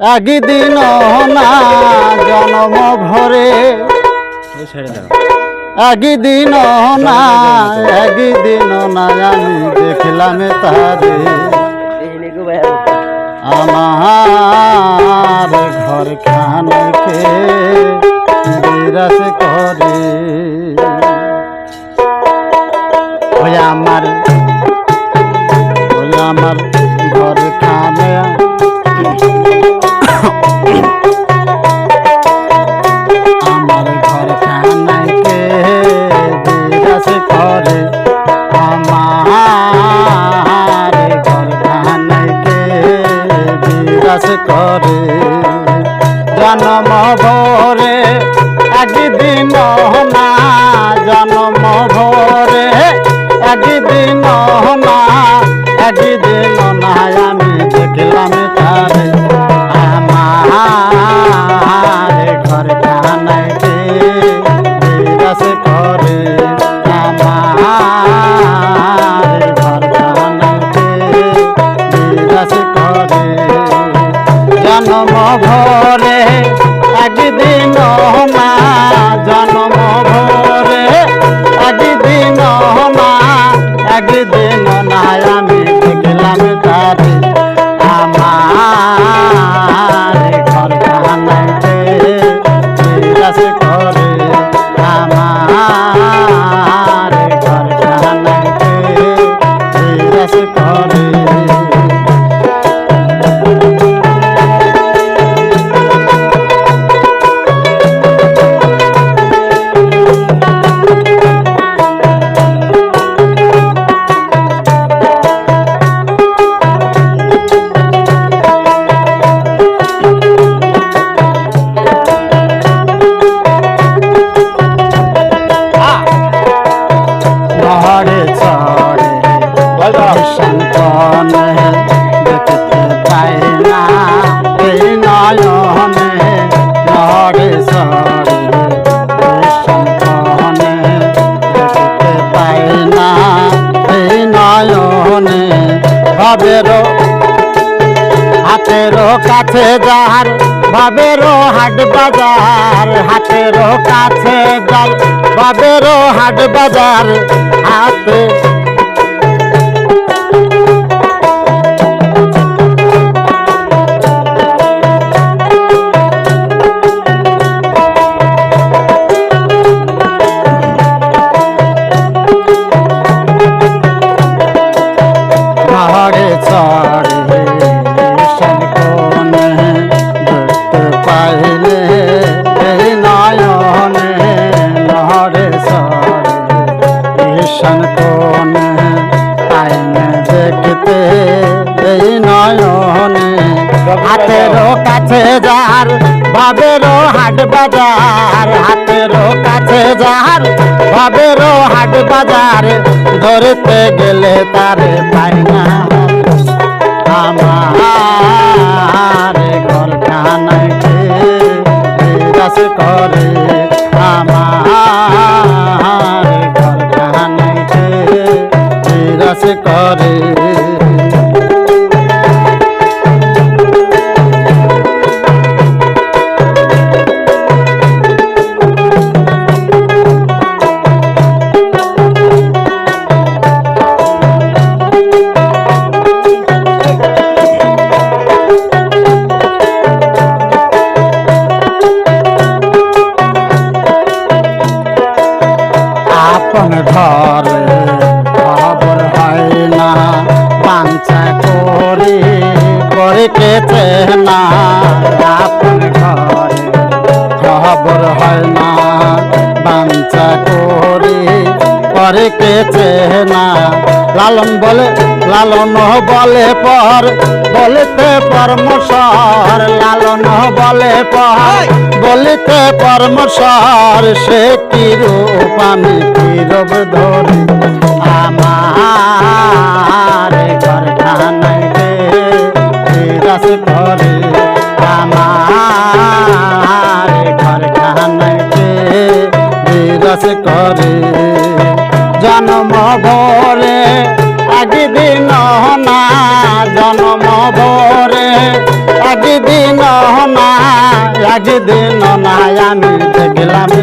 একদিন না জন্ম ভরে। একদিন না একদিন না, আমি দেখলাম তারে। আমার ঘর খানকে বিরাস করে আমার আমার ঘর খানে আমার ঘর খানাইকে বিরাস করে। জন্ম ভরে একদিন না জন্ম ভরে একদিন করে ভাবেরও হাতের কাছে যার বাবেরও হাট বাজার হাতের কাছে যার বাবেরও হাট বাজার হাতে হাতেরও কাছে যার, বাবেরও হাট বাজার। হাতেরও কাছে যার, বাবেরও হাট বাজার। ধরতে গেলে তারে পাই না। আমার ঘর কানাইতে রাস করে খবর হয় না বাঞ্চা করে করে কেছে না। লালন বলে লালন বলে পর, বলিতে পরমসর লালন বলে পর, বলিতে পরমসর সে কি রূপ, আমি কি রূপ ধরি? আমার বিরাস করে। জন্ম ভরে একদিন না জন্ম ভরে একদিন না একদিন না আমি